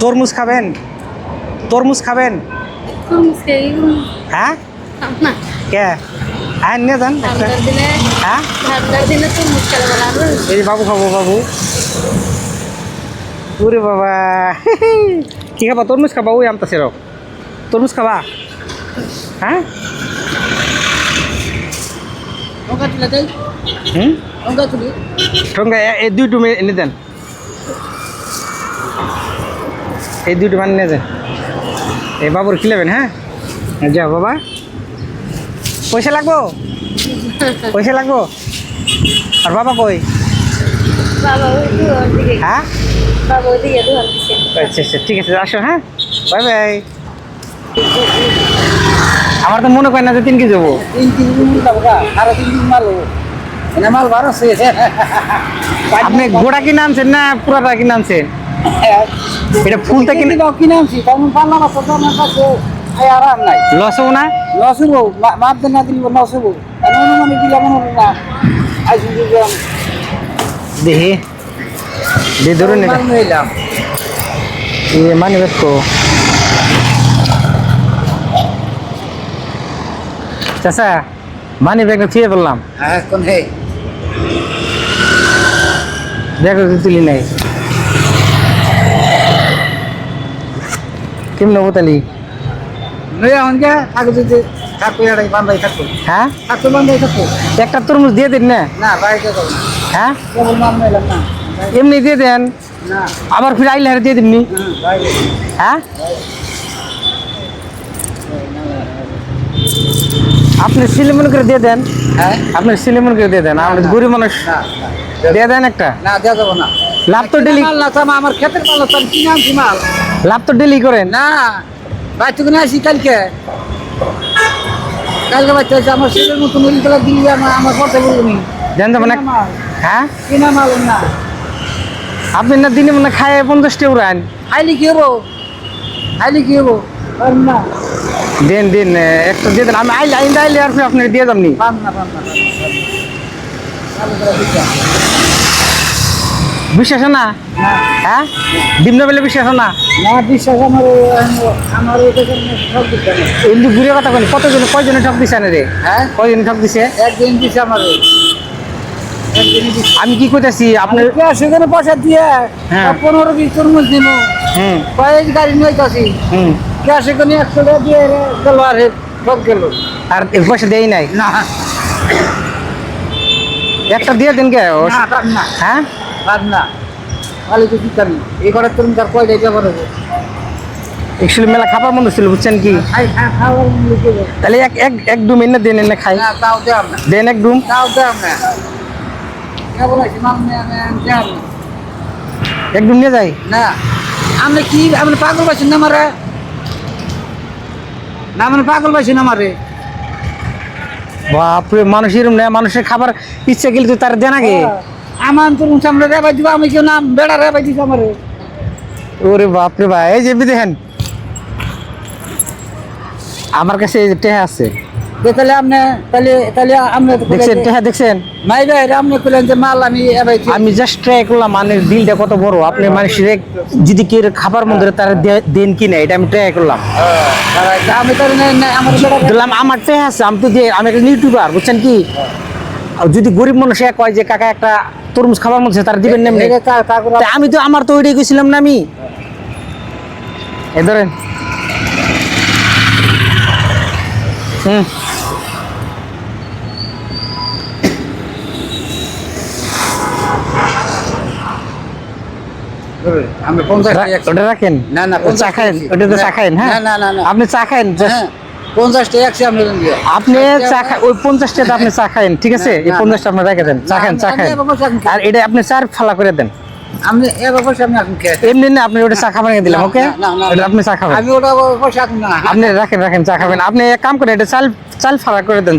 তরমুজ খাবেন? তরমুজ খাবেন? হ্যাঁ? কে? হ্যাঁ নিয়ে যান হ্যাঁ? এই বাবু খাব বাবু। ওরে বাবা। কি খাবা? তরমুজ খাবা? ওই আমতাছে রক তরমুজ খাবা? হ্যাঁ? হুম? এ- এই দুইটু মে- এনে দেন। এই দুইটু মানে নিয়ে যান এই বাবুর খিলাবেন হ্যাঁ? যাও বাবা। পয়সা লাগবো? পয়সা লাগবো? আর বাবা কই? হ্যাঁ? আচ্ছা আচ্ছা ঠিক আছে আসো হ্যাঁ? Bye bye. আমার তো মনে করে না যে তিন কেজি যাব তিন গা আরও তিন মারবো মাল ভালো আছে। আপনি গোড়া কিনে আনছেন না পুরাটা কিনে আনছেন? এটা ফুলটা কিনে কিনে কিনে আনছি। তেমন পারলাম না তো আমার কাছে এই আরাম নাই। লস হব না? লস হব মাপ দেন না দিল লস হব এমন অনুমানে দিলে মনে হলো না। আইসি দিলাম দেখি। দিয়ে ধরুন নিলাম এ মানি বেশকো চাচা মানি ব্যাগটা থিয়ে বললাম হ্যাঁ কোন হে। দেখো তো তুলি নাই। কেমন বান্ধাই থাকো। হ্যাঁ? একটা তরমুজ দিয়ে দিন না? হ্যাঁ? এমনি দিয়ে দেন? আবার ফিরে আইলে হারে দিয়ে দিবনি হ্যাঁ? আপনি সিলেমন করে দিয়ে দেন। হ্যাঁ? আপনি সিলেমন করে দিয়ে দেন আমরা গরিব মানুষ। দিয়ে দেন একটা। না দেওয়া যাব না। লাভ তো ডেলি আমার ক্ষেতের মাল কিনে আনছি মাল? লাভ তো ডেলি করেন। না বাচ্চা কিনে আসি কালকে। কালকে বাচ্চা আছে আমার ছেলের মতো নুরি কালার দিলি আমার আমার কথা বলব নি। দেন তো মানে হ্যাঁ? কিনা মাল না। আপনি না দিনে মানে খায় পঞ্চাশটা উড়ান খাইলি কি হব? খাইলি কি হব? না। দিন দিন একটু দিয়ে দেন। আমি আইলে আইলে আইলে আর আপনি দিয়ে যাবনি না। না করে বিশ্বাস। না? না। হ্যাঁ? ডিম বেলে বিশ্বাস না? না বিশ্বাস আমার। এমনি ঘুরে কথা বলি কতজন কয়জনে ঠক দিছে না রে? হ্যাঁ? কয়জনে ঠক দিছে? একদিন দিছে আমার আমি কি কইতাছি আপনার সেখানে পয়সা দিয়ে হ্যাঁ। পনেরো বিশ তরমুজ দিন কয়েক গাড়ি নইতাছি হুম। গ্যাসে কোন একশো টাকা দিয়ে গেল আর সব গেল। আর পয়সা দেই নাই? না। একটা দিয়ে দিন কে? হ্যাঁ? না। তাহলে তো কি করি এই ঘরের তরুণ তার কয়টা ব্যবহার হবে একচুয়ালি মেলা খাবার মন্দ ছিল বুঝছেন কি? হবে? তাহলে এক এক এক ডুম এনে দেন এনে খাই। দেন এক ডুম। আমি এক ডুম নিয়ে যাই না। আপনি কি পাগল পাইছেন না মারে? না মানে পাগল পাইছেন আমারে বাপরে মানুষ এরম না মানুষের খাবার ইচ্ছা গেলে তো তার দেন আগে। আমার সামনে রেবাই দিব আমি কেউ নাম বেড়া রেবাই দিছি আমারে ওরে বাপরে ভাই এই যে দেখেন আমার কাছে এই টেহা আছে তাহলে আপনি তাহলে তাহলে আপনি দেখছেন টেহা দেখছেন মাই ভাই আপনি কইলেন যে মাল আমি এবাই আমি জাস্ট ট্রাই করলাম মানে দিলটা কত বড় আপনি মানুষের যদি কেউ খাবার মন্দিরে তারা দেন কি না এটা আমি ট্রাই করলাম আমি তাহলে আমার দিলাম আমার টেহা আছে আমি তো আমি একটা ইউটিউবার বুঝছেন কি আর যদি গরিব মানুষ এ কয় যে কাকা একটা তরমুজ খাবার মধ্যে তারা দিবেন না আমি তো আমার তো ওইটাই গেছিলাম না আমি। এ ধরেন। হুম। আমি পঞ্চাশ রা- টাকা ওটা রাখেন? না, না, চা পঞ্চাশ খায়েন? টাকা। ওটা তো চা না, হ্যাঁ না, না, না, না। আপনি চা খায়েন? টাকা একশো আপনি আপনি চা খা ওই পঞ্চাশটা আপনি চা খায়েন ঠিক আছে? এই না, পঞ্চাশটা আপনি রেখে দেন চা খান চা খান এবার বসে আছি। আর এটা আপনি চার ফালা করে দেন। আপনি এখন এমনি না আপনি ওটা চা খাবেন দিলাম না, ওকে? এটা আপনি চা খাবেন। আমি ওটা বসে না। আপনি রাখেন রাখেন চা খাবেন। আপনি এক কাম করেন এটা চাল চাল ফালা করে দেন